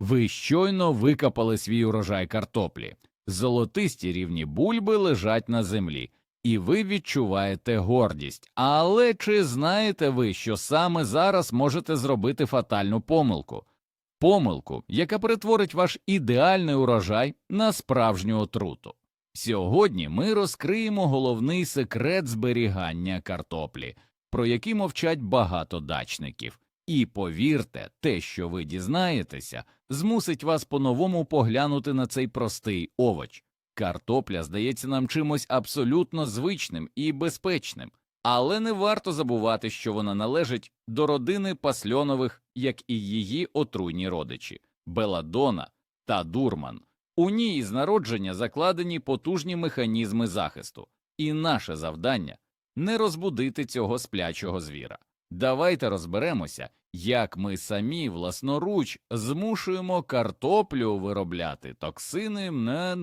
Ви щойно викопали свій урожай картоплі. Золотисті рівні бульби лежать на землі, і ви відчуваєте гордість. Але чи знаєте ви, що саме зараз можете зробити фатальну помилку? Помилку, яка перетворить ваш ідеальний урожай на справжню отруту. Сьогодні ми розкриємо головний секрет зберігання картоплі, про який мовчать багато дачників. І повірте, те, що ви дізнаєтеся, змусить вас по-новому поглянути на цей простий овоч. Картопля здається нам чимось абсолютно звичним і безпечним, але не варто забувати, що вона належить до родини пасльонових, як і її отруйні родичі беладона та дурман. У ній з народження закладені потужні механізми захисту, і наше завдання не розбудити цього сплячого звіра. Давайте розберемося, як ми самі власноруч змушуємо картоплю виробляти токсини. Не...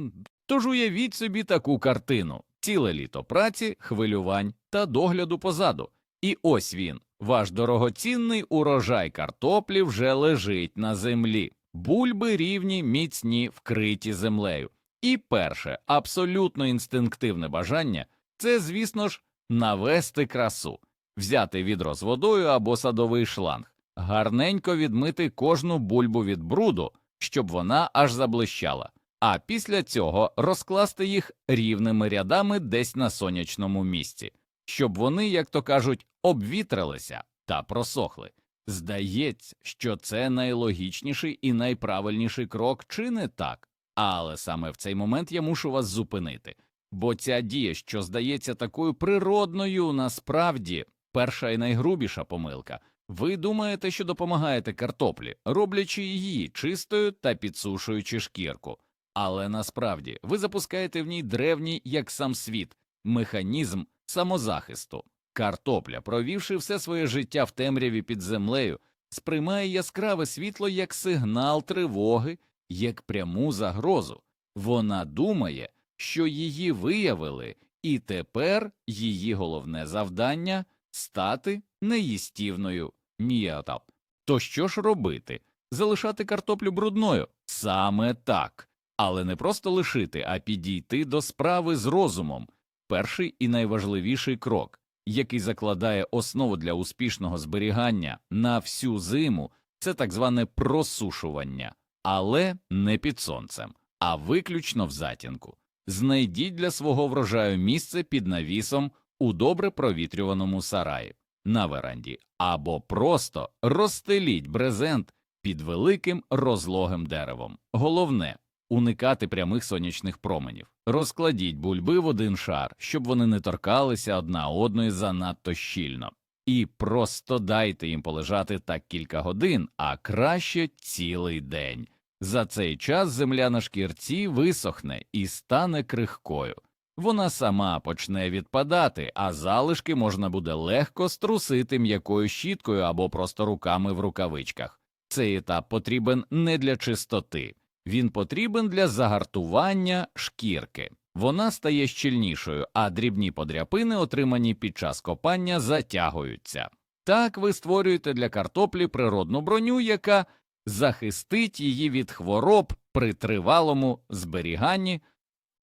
Тож уявіть собі таку картину: ціле літо праці, хвилювань та догляду позаду. І ось він, ваш дорогоцінний урожай картоплі вже лежить на землі. Бульби рівні, міцні, вкриті землею. І перше, абсолютно інстинктивне бажання це, звісно ж, навести красу, взяти відро з водою або садовий шланг, гарненько відмити кожну бульбу від бруду, щоб вона аж заблищала, а після цього розкласти їх рівними рядами десь на сонячному місці, щоб вони, як то кажуть, обвітрилися та просохли. Здається, що це найлогічніший і найправильніший крок, чи не так? Але саме в цей момент я мушу вас зупинити, бо ця дія, що здається такою природною, насправді перша і найгрубіша помилка. Ви думаєте, що допомагаєте картоплі, роблячи її чистою та підсушуючи шкірку, але насправді ви запускаєте в ній древній, як сам світ, механізм самозахисту. Картопля, провівши все своє життя в темряві під землею, сприймає яскраве світло як сигнал тривоги, як пряму загрозу. Вона думає, що її виявили, і тепер її головне завдання стати неїстівною міятап. То що ж робити? Залишати картоплю брудною? Саме так. Але не просто лишити, а підійти до справи з розумом. Перший і найважливіший крок який закладає основу для успішного зберігання на всю зиму, це так зване просушування, але не під сонцем, а виключно в затінку. Знайдіть для свого врожаю місце під навісом у добре провітрюваному сараї, на веранді, або просто розстеліть брезент під великим розлогим деревом. Головне уникати прямих сонячних променів. Розкладіть бульби в один шар, щоб вони не торкалися одна одної занадто щільно, і просто дайте їм полежати так кілька годин, а краще цілий день. За цей час земля на шкірці висохне і стане крихкою. Вона сама почне відпадати, а залишки можна буде легко струсити м'якою щіткою або просто руками в рукавичках. Цей етап потрібен не для чистоти. Він потрібен для загартування шкірки. Вона стає щільнішою, а дрібні подряпини, отримані під час копання, затягуються. Так ви створюєте для картоплі природну броню, яка захистить її від хвороб при тривалому зберіганні.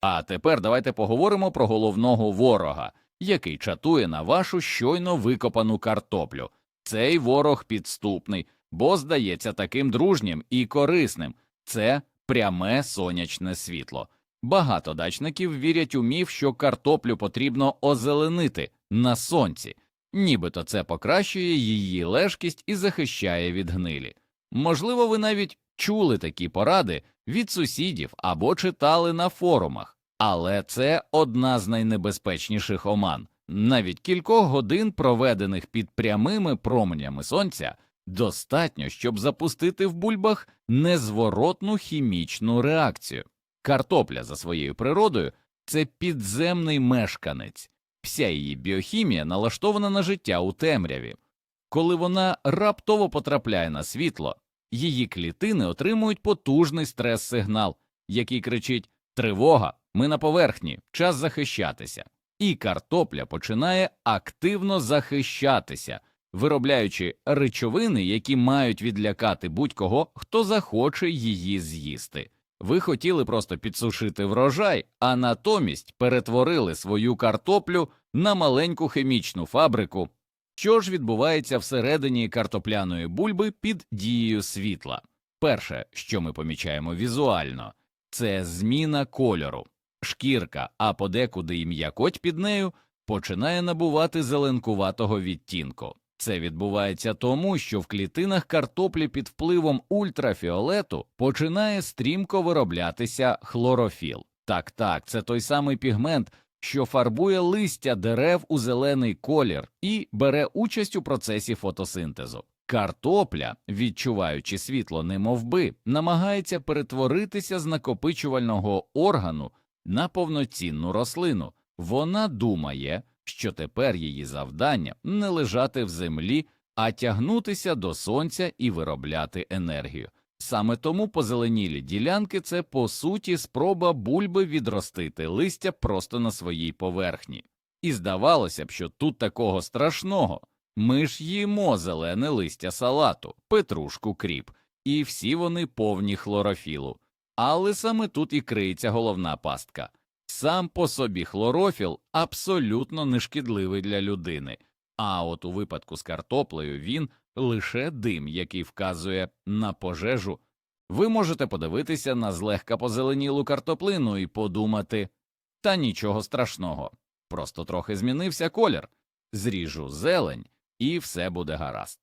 А тепер давайте поговоримо про головного ворога, який чатує на вашу щойно викопану картоплю. Цей ворог підступний, бо здається таким дружнім і корисним. Це пряме сонячне світло. Багато дачників вірять у міф, що картоплю потрібно озеленити на сонці, нібито це покращує її лежкість і захищає від гнилі. Можливо, ви навіть чули такі поради від сусідів або читали на форумах, але це одна з найнебезпечніших оман. Навіть кількох годин, проведених під прямими променями сонця, достатньо, щоб запустити в бульбах незворотну хімічну реакцію. Картопля за своєю природою це підземний мешканець, вся її біохімія налаштована на життя у темряві. Коли вона раптово потрапляє на світло, її клітини отримують потужний стрес-сигнал, який кричить Тривога, ми на поверхні, час захищатися. І картопля починає активно захищатися, виробляючи речовини, які мають відлякати будь-кого, хто захоче її з'їсти. Ви хотіли просто підсушити врожай, а натомість перетворили свою картоплю на маленьку хімічну фабрику. Що ж відбувається всередині картопляної бульби під дією світла? Перше, що ми помічаємо візуально, це зміна кольору. Шкірка, а подекуди і м'якоть під нею починає набувати зеленкуватого відтінку. Це відбувається тому, що в клітинах картоплі під впливом ультрафіолету починає стрімко вироблятися хлорофіл. Так, так, це той самий пігмент, що фарбує листя дерев у зелений колір і бере участь у процесі фотосинтезу. Картопля, відчуваючи світло немовби, намагається перетворитися з накопичувального органу на повноцінну рослину. Вона думає, що тепер її завдання не лежати в землі, а тягнутися до сонця і виробляти енергію. Саме тому позеленілі ділянки це по суті спроба бульби відростити листя просто на своїй поверхні. І здавалося б, що тут такого страшного. Ми ж їмо зелене листя салату, петрушку кріп, і всі вони повні хлорофілу. Але саме тут і криється головна пастка. Сам по собі хлорофіл абсолютно нешкідливий для людини, а от у випадку з картоплею він лише дим, який вказує на пожежу. Ви можете подивитися на злегка позеленілу картоплину і подумати та нічого страшного, просто трохи змінився колір, зріжу зелень, і все буде гаразд.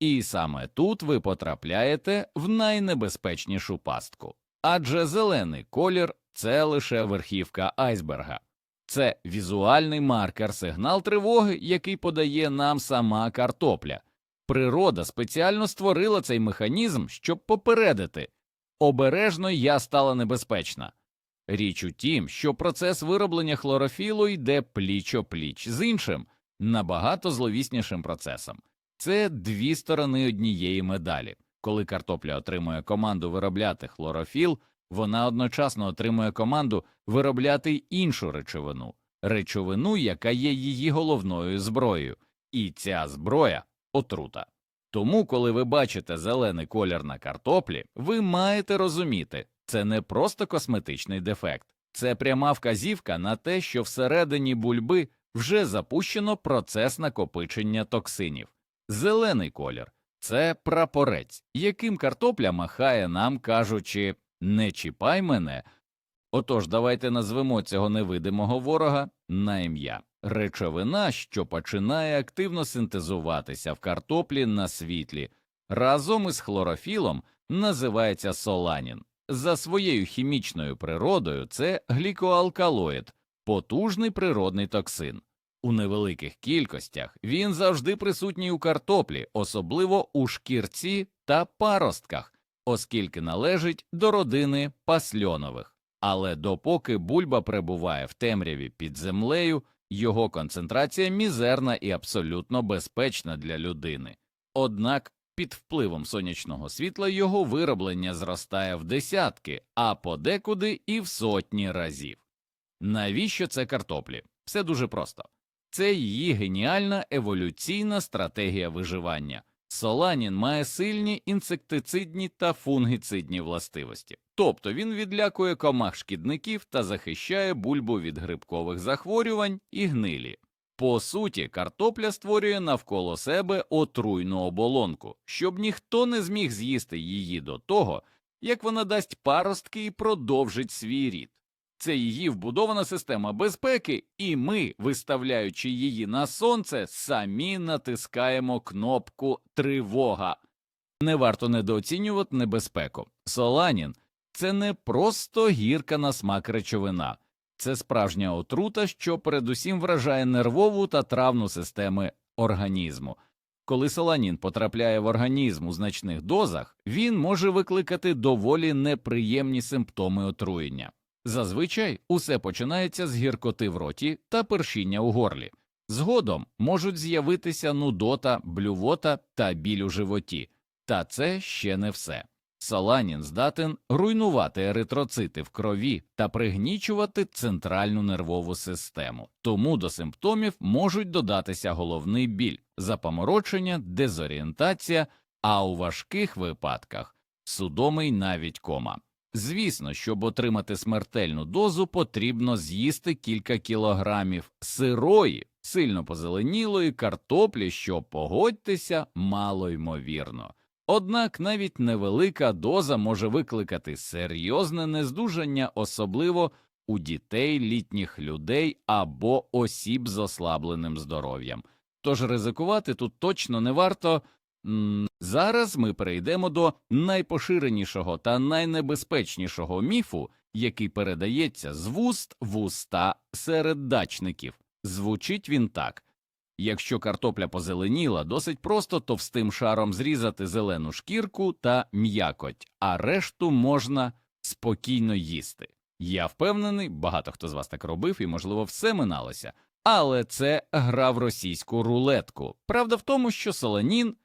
І саме тут ви потрапляєте в найнебезпечнішу пастку, адже зелений колір це лише верхівка айсберга. Це візуальний маркер, сигнал тривоги, який подає нам сама картопля. Природа спеціально створила цей механізм, щоб попередити обережно я стала небезпечна. Річ у тім, що процес вироблення хлорофілу йде пліч-о-пліч з іншим, набагато зловіснішим процесом. Це дві сторони однієї медалі. Коли картопля отримує команду виробляти хлорофіл, вона одночасно отримує команду виробляти іншу речовину, речовину, яка є її головною зброєю, і ця зброя отрута. Тому, коли ви бачите зелений колір на картоплі, ви маєте розуміти, це не просто косметичний дефект, це пряма вказівка на те, що всередині бульби вже запущено процес накопичення токсинів. Зелений колір це прапорець, яким картопля махає нам, кажучи не чіпай мене. Отож, давайте назвемо цього невидимого ворога на ім'я речовина, що починає активно синтезуватися в картоплі на світлі, разом із хлорофілом називається соланін. За своєю хімічною природою це глікоалкалоїд, потужний природний токсин. У невеликих кількостях він завжди присутній у картоплі, особливо у шкірці та паростках, оскільки належить до родини пасльонових. Але допоки бульба перебуває в темряві під землею, його концентрація мізерна і абсолютно безпечна для людини. Однак під впливом сонячного світла його вироблення зростає в десятки, а подекуди і в сотні разів. Навіщо це картоплі? Все дуже просто. Це її геніальна еволюційна стратегія виживання. Соланін має сильні інсектицидні та фунгіцидні властивості, тобто він відлякує комах шкідників та захищає бульбу від грибкових захворювань і гнилі. По суті, картопля створює навколо себе отруйну оболонку, щоб ніхто не зміг з'їсти її до того, як вона дасть паростки і продовжить свій рід. Це її вбудована система безпеки, і ми, виставляючи її на сонце, самі натискаємо кнопку тривога. Не варто недооцінювати небезпеку. Соланін це не просто гірка на смак речовина, це справжня отрута, що передусім вражає нервову та травну системи організму. Коли соланін потрапляє в організм у значних дозах, він може викликати доволі неприємні симптоми отруєння. Зазвичай усе починається з гіркоти в роті та першіння у горлі. Згодом можуть з'явитися нудота, блювота та біль у животі. Та це ще не все. Соланін здатен руйнувати еритроцити в крові та пригнічувати центральну нервову систему, тому до симптомів можуть додатися головний біль, запоморочення, дезорієнтація, а у важких випадках судомий навіть кома. Звісно, щоб отримати смертельну дозу, потрібно з'їсти кілька кілограмів сирої, сильно позеленілої картоплі, що погодьтеся, мало ймовірно. Однак навіть невелика доза може викликати серйозне нездужання, особливо у дітей, літніх людей або осіб з ослабленим здоров'ям. Тож ризикувати тут точно не варто. Зараз ми перейдемо до найпоширенішого та найнебезпечнішого міфу, який передається з вуст в уста серед дачників. Звучить він так. Якщо картопля позеленіла, досить просто товстим шаром зрізати зелену шкірку та м'якоть, а решту можна спокійно їсти. Я впевнений, багато хто з вас так робив і, можливо, все миналося. Але це гра в російську рулетку. Правда в тому, що солонін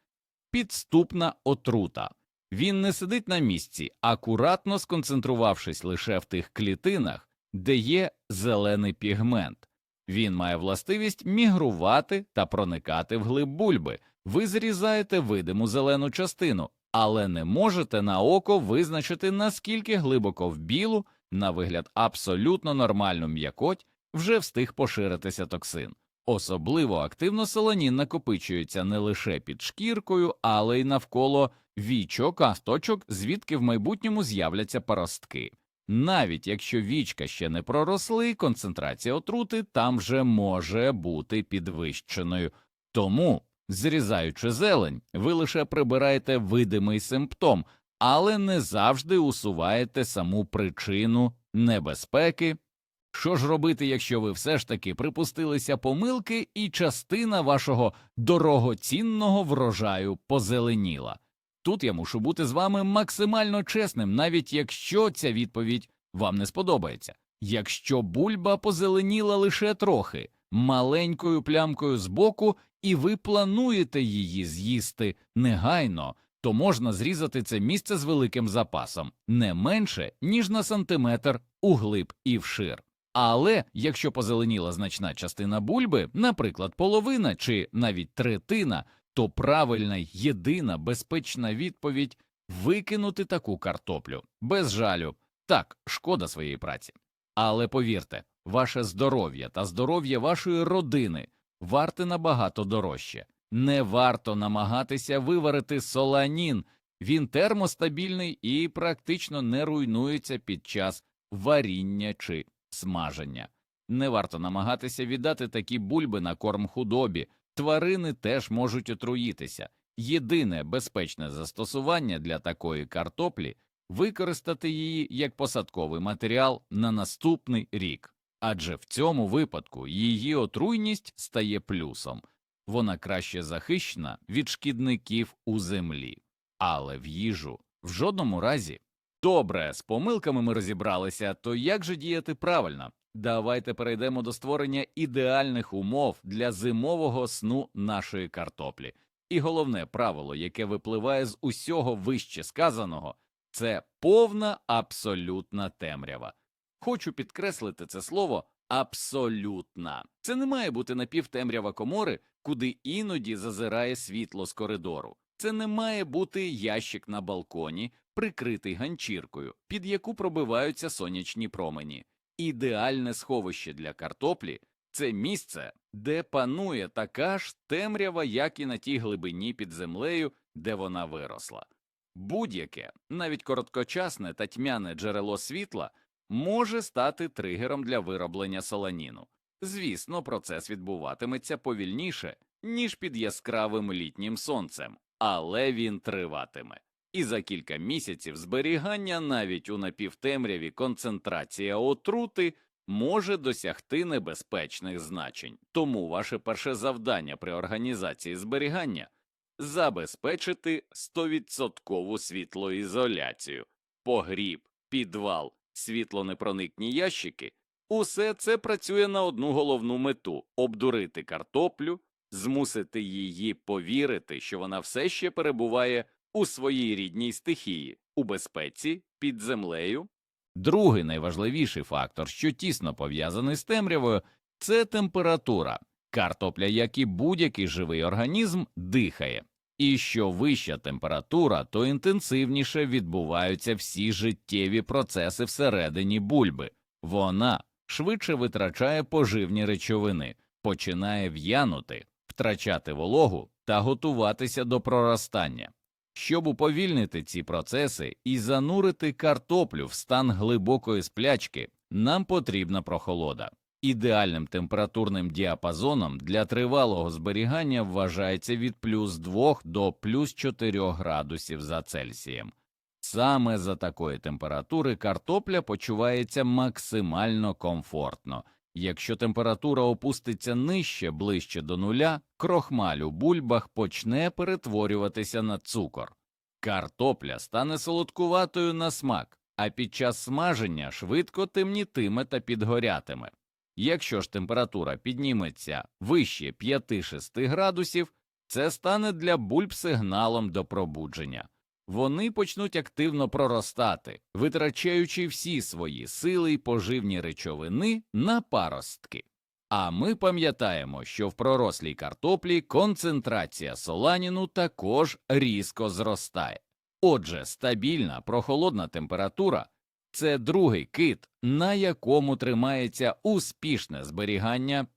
підступна отрута. Він не сидить на місці, акуратно сконцентрувавшись лише в тих клітинах, де є зелений пігмент. Він має властивість мігрувати та проникати в глиб бульби. Ви зрізаєте видиму зелену частину, але не можете на око визначити, наскільки глибоко в білу, на вигляд абсолютно нормальну м'якоть, вже встиг поширитися токсин. Особливо активно солонін накопичується не лише під шкіркою, але й навколо вічок, а точок, звідки в майбутньому з'являться паростки. Навіть якщо вічка ще не проросли, концентрація отрути там вже може бути підвищеною. Тому, зрізаючи зелень, ви лише прибираєте видимий симптом, але не завжди усуваєте саму причину небезпеки. Що ж робити, якщо ви все ж таки припустилися помилки, і частина вашого дорогоцінного врожаю позеленіла? Тут я мушу бути з вами максимально чесним, навіть якщо ця відповідь вам не сподобається. Якщо бульба позеленіла лише трохи, маленькою плямкою збоку, і ви плануєте її з'їсти негайно, то можна зрізати це місце з великим запасом, не менше, ніж на сантиметр углиб і вшир. Але якщо позеленіла значна частина бульби, наприклад, половина чи навіть третина, то правильна єдина безпечна відповідь викинути таку картоплю без жалю. Так, шкода своєї праці. Але повірте, ваше здоров'я та здоров'я вашої родини варте набагато дорожче. Не варто намагатися виварити соланін. Він термостабільний і практично не руйнується під час варіння чи смаження. Не варто намагатися віддати такі бульби на корм худобі, тварини теж можуть отруїтися. Єдине безпечне застосування для такої картоплі використати її як посадковий матеріал на наступний рік, адже в цьому випадку її отруйність стає плюсом, вона краще захищена від шкідників у землі, але в їжу в жодному разі. Добре, з помилками ми розібралися, то як же діяти правильно? Давайте перейдемо до створення ідеальних умов для зимового сну нашої картоплі. І головне правило, яке випливає з усього вище сказаного, це повна абсолютна темрява. Хочу підкреслити це слово абсолютна. Це не має бути напівтемрява комори, куди іноді зазирає світло з коридору. Це не має бути ящик на балконі, прикритий ганчіркою, під яку пробиваються сонячні промені. Ідеальне сховище для картоплі це місце, де панує така ж темрява, як і на тій глибині під землею, де вона виросла. Будь-яке, навіть короткочасне та тьмяне джерело світла може стати тригером для вироблення соланіну. Звісно, процес відбуватиметься повільніше, ніж під яскравим літнім сонцем, але він триватиме. І за кілька місяців зберігання навіть у напівтемряві концентрація отрути може досягти небезпечних значень. Тому ваше перше завдання при організації зберігання забезпечити 100% світлоізоляцію, погріб, підвал, світлонепроникні ящики. Усе це працює на одну головну мету обдурити картоплю, змусити її повірити, що вона все ще перебуває у своїй рідній стихії, у безпеці, під землею. Другий найважливіший фактор, що тісно пов'язаний з темрявою, це температура. Картопля, як і будь-який живий організм, дихає. І що вища температура, то інтенсивніше відбуваються всі життєві процеси всередині бульби. Вона швидше витрачає поживні речовини, починає в'янути, втрачати вологу та готуватися до проростання. Щоб уповільнити ці процеси і занурити картоплю в стан глибокої сплячки, нам потрібна прохолода. Ідеальним температурним діапазоном для тривалого зберігання вважається від плюс 2 до плюс 4 градусів за Цельсієм. Саме за такої температури картопля почувається максимально комфортно. Якщо температура опуститься нижче, ближче до нуля, крохмаль у бульбах почне перетворюватися на цукор. Картопля стане солодкуватою на смак, а під час смаження швидко темнітиме та підгорятиме. Якщо ж температура підніметься вище 5-6 градусів, це стане для бульб сигналом до пробудження. Вони почнуть активно проростати, витрачаючи всі свої сили й поживні речовини на паростки. А ми пам'ятаємо, що в пророслій картоплі концентрація соланіну також різко зростає. Отже, стабільна прохолодна температура це другий кит, на якому тримається успішне зберігання.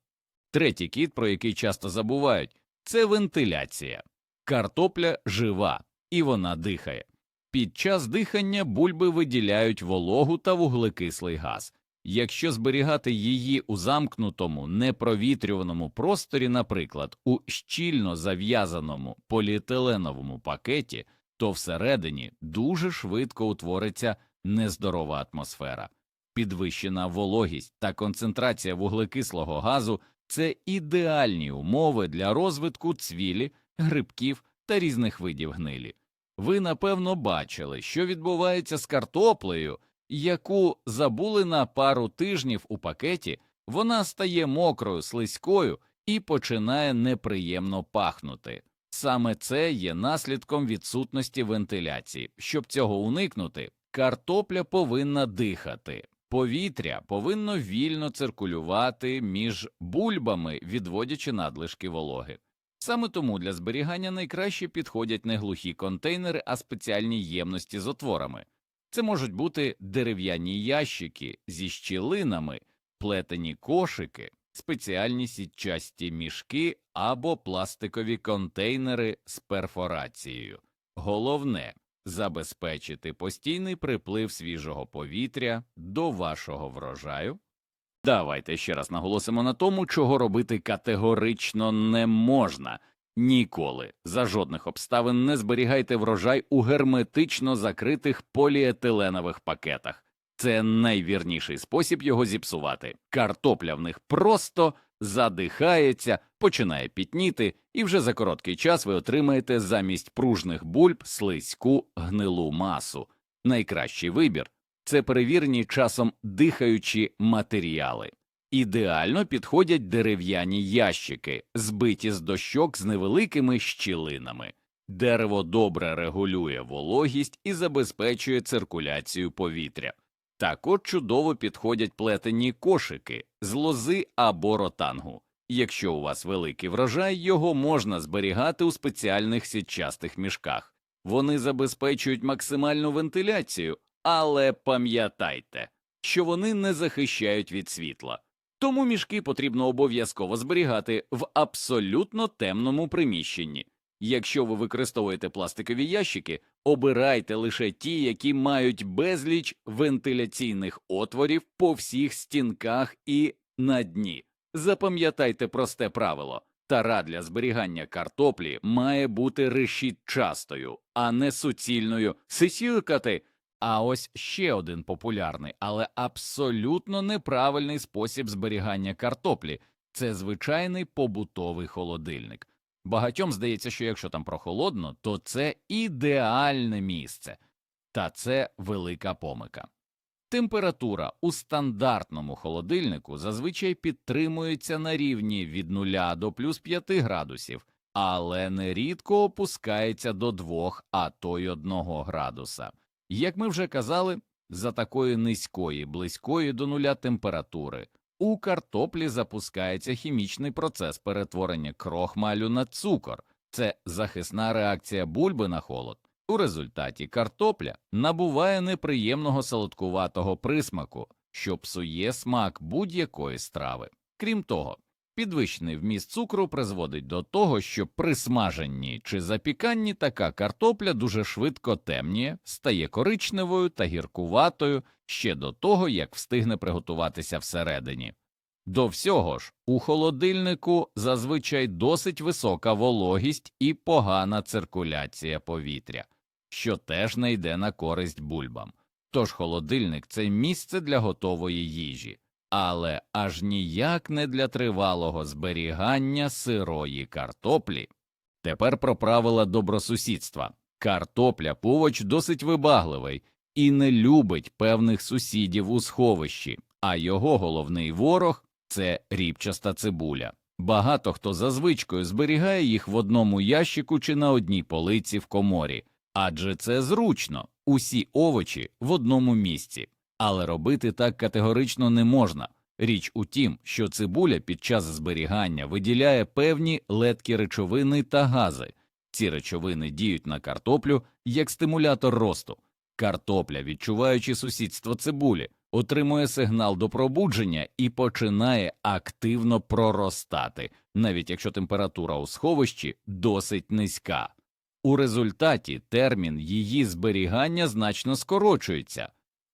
Третій кит, про який часто забувають, це вентиляція. Картопля жива і вона дихає. Під час дихання бульби виділяють вологу та вуглекислий газ. Якщо зберігати її у замкнутому, непровітрюваному просторі, наприклад, у щільно зав'язаному поліетиленовому пакеті, то всередині дуже швидко утвориться нездорова атмосфера. Підвищена вологість та концентрація вуглекислого газу це ідеальні умови для розвитку цвілі, грибків та різних видів гнилі. Ви напевно бачили, що відбувається з картоплею, яку забули на пару тижнів у пакеті, вона стає мокрою, слизькою і починає неприємно пахнути. Саме це є наслідком відсутності вентиляції. Щоб цього уникнути, картопля повинна дихати. Повітря повинно вільно циркулювати між бульбами, відводячи надлишки вологи. Саме тому для зберігання найкраще підходять не глухі контейнери, а спеціальні ємності з отворами. Це можуть бути дерев'яні ящики зі щілинами, плетені кошики, спеціальні сітчасті мішки або пластикові контейнери з перфорацією. Головне забезпечити постійний приплив свіжого повітря до вашого врожаю. Давайте ще раз наголосимо на тому, чого робити категорично не можна. Ніколи за жодних обставин не зберігайте врожай у герметично закритих поліетиленових пакетах. Це найвірніший спосіб його зіпсувати. Картопля в них просто задихається, починає пітніти, і вже за короткий час ви отримаєте замість пружних бульб слизьку гнилу масу. Найкращий вибір це перевірені часом дихаючі матеріали. Ідеально підходять дерев'яні ящики, збиті з дощок з невеликими щілинами. Дерево добре регулює вологість і забезпечує циркуляцію повітря. Також чудово підходять плетені кошики з лози або ротангу. Якщо у вас великий врожай, його можна зберігати у спеціальних сітчастих мішках. Вони забезпечують максимальну вентиляцію, але пам'ятайте, що вони не захищають від світла. Тому мішки потрібно обов'язково зберігати в абсолютно темному приміщенні. Якщо ви використовуєте пластикові ящики, обирайте лише ті, які мають безліч вентиляційних отворів по всіх стінках і на дні. Запам'ятайте просте правило тара для зберігання картоплі має бути решітчастою, а не суцільною сисюкати. А ось ще один популярний, але абсолютно неправильний спосіб зберігання картоплі це звичайний побутовий холодильник. Багатьом здається, що якщо там прохолодно, то це ідеальне місце, та це велика помика. Температура у стандартному холодильнику зазвичай підтримується на рівні від 0 до плюс 5 градусів, але нерідко опускається до 2, а то й 1 градуса. Як ми вже казали, за такої низької, близької до нуля температури у картоплі запускається хімічний процес перетворення крохмалю на цукор. Це захисна реакція бульби на холод. У результаті картопля набуває неприємного солодкуватого присмаку, що псує смак будь-якої страви. Крім того, підвищений вміст цукру призводить до того, що при смаженні чи запіканні така картопля дуже швидко темніє, стає коричневою та гіркуватою ще до того, як встигне приготуватися всередині. До всього ж, у холодильнику зазвичай досить висока вологість і погана циркуляція повітря, що теж не йде на користь бульбам. Тож холодильник це місце для готової їжі, але аж ніяк не для тривалого зберігання сирої картоплі. Тепер про правила добросусідства. Картопля повоч досить вибагливий і не любить певних сусідів у сховищі, а його головний ворог це ріпчаста цибуля. Багато хто за звичкою зберігає їх в одному ящику чи на одній полиці в коморі, адже це зручно, усі овочі в одному місці. Але робити так категорично не можна. Річ у тім, що цибуля під час зберігання виділяє певні леткі речовини та гази. Ці речовини діють на картоплю як стимулятор росту. Картопля, відчуваючи сусідство цибулі, отримує сигнал до пробудження і починає активно проростати, навіть якщо температура у сховищі досить низька. У результаті термін її зберігання значно скорочується.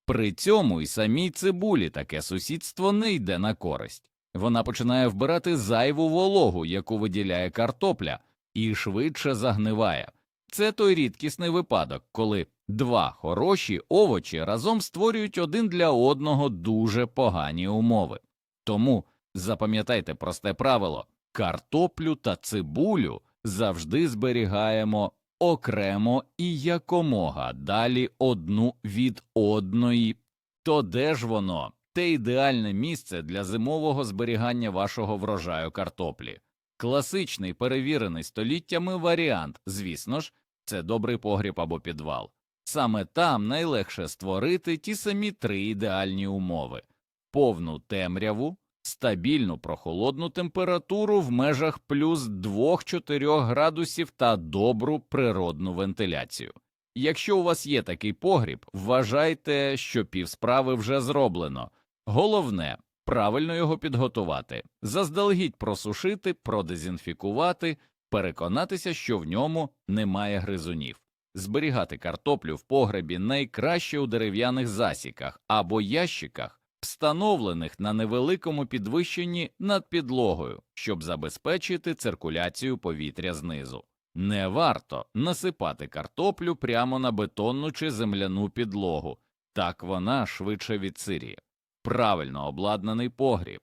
При цьому й самій цибулі таке сусідство не йде на користь. Вона починає вбирати зайву вологу, яку виділяє картопля, і швидше загниває. Це той рідкісний випадок, коли два хороші овочі разом створюють один для одного дуже погані умови. Тому запам'ятайте просте правило картоплю та цибулю завжди зберігаємо окремо і якомога далі одну від одної. То де ж воно? Те ідеальне місце для зимового зберігання вашого врожаю картоплі. Класичний перевірений століттями варіант, звісно ж, це добрий погріб або підвал. Саме там найлегше створити ті самі три ідеальні умови повну темряву, стабільну прохолодну температуру в межах плюс 2-4 градусів та добру природну вентиляцію. Якщо у вас є такий погріб, вважайте, що півсправи вже зроблено. Головне правильно його підготувати, заздалегідь просушити, продезінфікувати, переконатися, що в ньому немає гризунів. Зберігати картоплю в погребі найкраще у дерев'яних засіках або ящиках, встановлених на невеликому підвищенні над підлогою, щоб забезпечити циркуляцію повітря знизу. Не варто насипати картоплю прямо на бетонну чи земляну підлогу, так вона швидше відсиріє. Правильно обладнаний погріб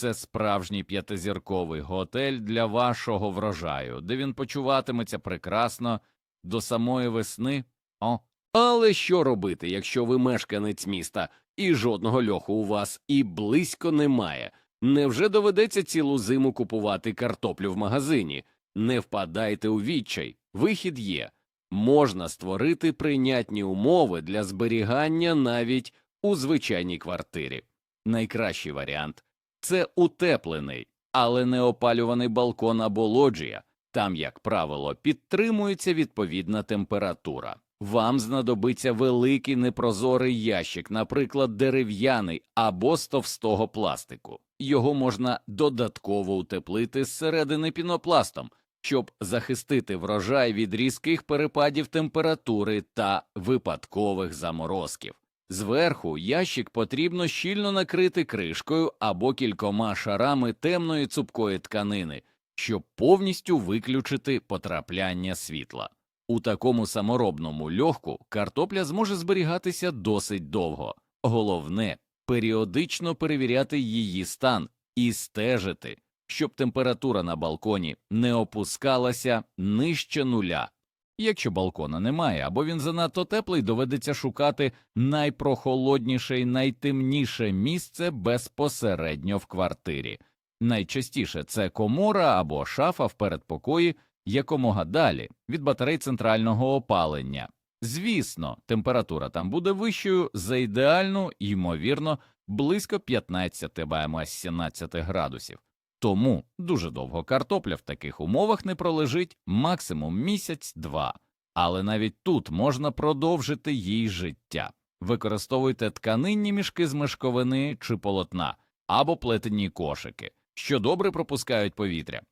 це справжній п'ятизірковий готель для вашого врожаю, де він почуватиметься прекрасно до самої весни. О. Але що робити, якщо ви мешканець міста і жодного льоху у вас і близько немає? Невже доведеться цілу зиму купувати картоплю в магазині? Не впадайте у відчай, вихід є. Можна створити прийнятні умови для зберігання навіть у звичайній квартирі. Найкращий варіант це утеплений, але не опалюваний балкон або лоджія. Там, як правило, підтримується відповідна температура. Вам знадобиться великий непрозорий ящик, наприклад, дерев'яний або з товстого пластику. Його можна додатково утеплити зсередини пінопластом, щоб захистити врожай від різких перепадів температури та випадкових заморозків. Зверху ящик потрібно щільно накрити кришкою або кількома шарами темної цупкої тканини, щоб повністю виключити потрапляння світла. У такому саморобному льохку картопля зможе зберігатися досить довго. Головне періодично перевіряти її стан і стежити, щоб температура на балконі не опускалася нижче нуля. Якщо балкона немає або він занадто теплий, доведеться шукати найпрохолодніше і найтемніше місце безпосередньо в квартирі. Найчастіше це комора або шафа в передпокої якомога далі від батарей центрального опалення. Звісно, температура там буде вищою за ідеальну, ймовірно, близько 15 БМС 17 градусів. Тому дуже довго картопля в таких умовах не пролежить максимум місяць-два, але навіть тут можна продовжити їй життя. Використовуйте тканинні мішки з мешковини чи полотна або плетені кошики, що добре пропускають повітря.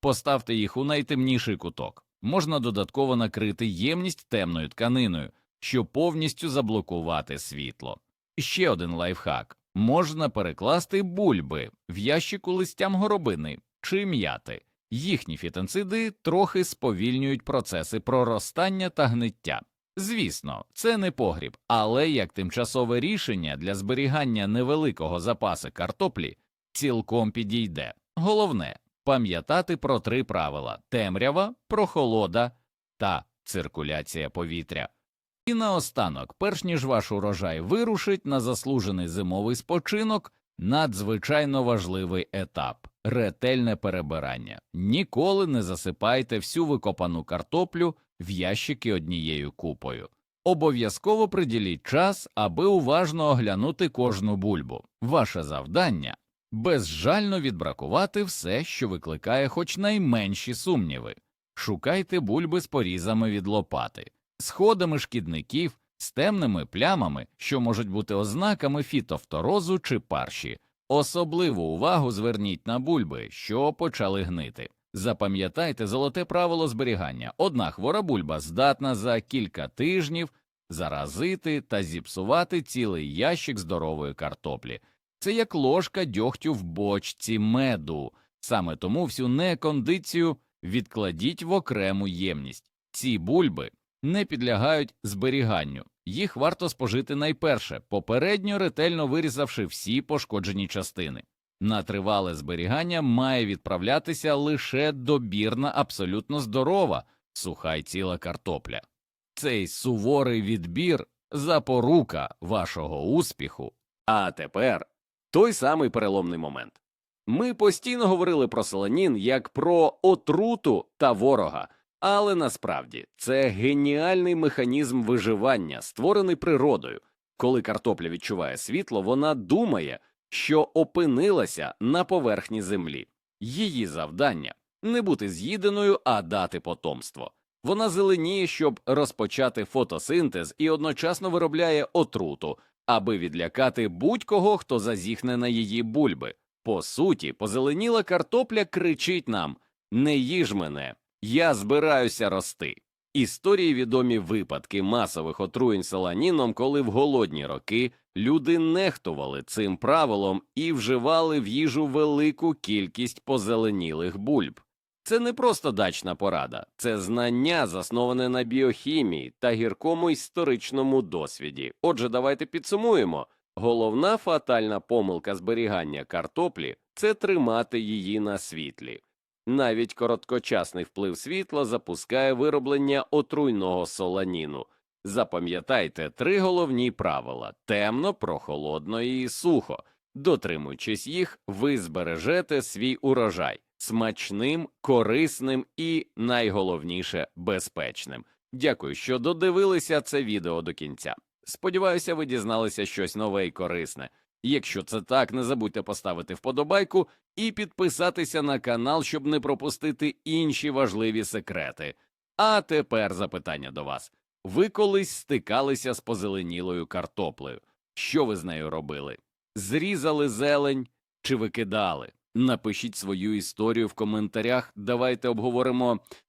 Поставте їх у найтемніший куток. Можна додатково накрити ємність темною тканиною, щоб повністю заблокувати світло. Ще один лайфхак можна перекласти бульби в ящику листям горобини чи м'яти. Їхні фітонциди трохи сповільнюють процеси проростання та гниття. Звісно, це не погріб, але як тимчасове рішення для зберігання невеликого запасу картоплі цілком підійде. Головне пам'ятати про три правила темрява, прохолода та циркуляція повітря. І наостанок, перш ніж ваш урожай вирушить на заслужений зимовий спочинок, надзвичайно важливий етап ретельне перебирання. Ніколи не засипайте всю викопану картоплю в ящики однією купою. Обов'язково приділіть час, аби уважно оглянути кожну бульбу. Ваше завдання безжально відбракувати все, що викликає хоч найменші сумніви. Шукайте бульби з порізами від лопати, сходами шкідників, з темними плямами, що можуть бути ознаками фітофторозу чи парші. Особливу увагу зверніть на бульби, що почали гнити. Запам'ятайте золоте правило зберігання. Одна хвора бульба здатна за кілька тижнів заразити та зіпсувати цілий ящик здорової картоплі. Це як ложка дьогтю в бочці меду. Саме тому всю некондицію відкладіть в окрему ємність. Ці бульби не підлягають зберіганню. Їх варто спожити найперше, попередньо ретельно вирізавши всі пошкоджені частини. На тривале зберігання має відправлятися лише добірна, абсолютно здорова, суха й ціла картопля. Цей суворий відбір запорука вашого успіху. А тепер той самий переломний момент. Ми постійно говорили про селанін як про отруту та ворога, але насправді це геніальний механізм виживання, створений природою. Коли картопля відчуває світло, вона думає, що опинилася на поверхні землі. Її завдання не бути з'їденою, а дати потомство. Вона зеленіє, щоб розпочати фотосинтез і одночасно виробляє отруту, аби відлякати будь-кого, хто зазіхне на її бульби. По суті, позеленіла картопля кричить нам Не їж мене, я збираюся рости. Історії відомі випадки масових отруєнь селаніном, коли в голодні роки люди нехтували цим правилом і вживали в їжу велику кількість позеленілих бульб. Це не просто дачна порада, це знання, засноване на біохімії та гіркому історичному досвіді. Отже, давайте підсумуємо. Головна фатальна помилка зберігання картоплі це тримати її на світлі. Навіть короткочасний вплив світла запускає вироблення отруйного соланіну. Запам'ятайте три головні правила темно, прохолодно і сухо. Дотримуючись їх, ви збережете свій урожай смачним, корисним і найголовніше безпечним. Дякую, що додивилися це відео до кінця. Сподіваюся, ви дізналися щось нове і корисне. Якщо це так, не забудьте поставити вподобайку і підписатися на канал, щоб не пропустити інші важливі секрети. А тепер запитання до вас: ви колись стикалися з позеленілою картоплею? Що ви з нею робили? Зрізали зелень чи викидали? Напишіть свою історію в коментарях. Давайте обговоримо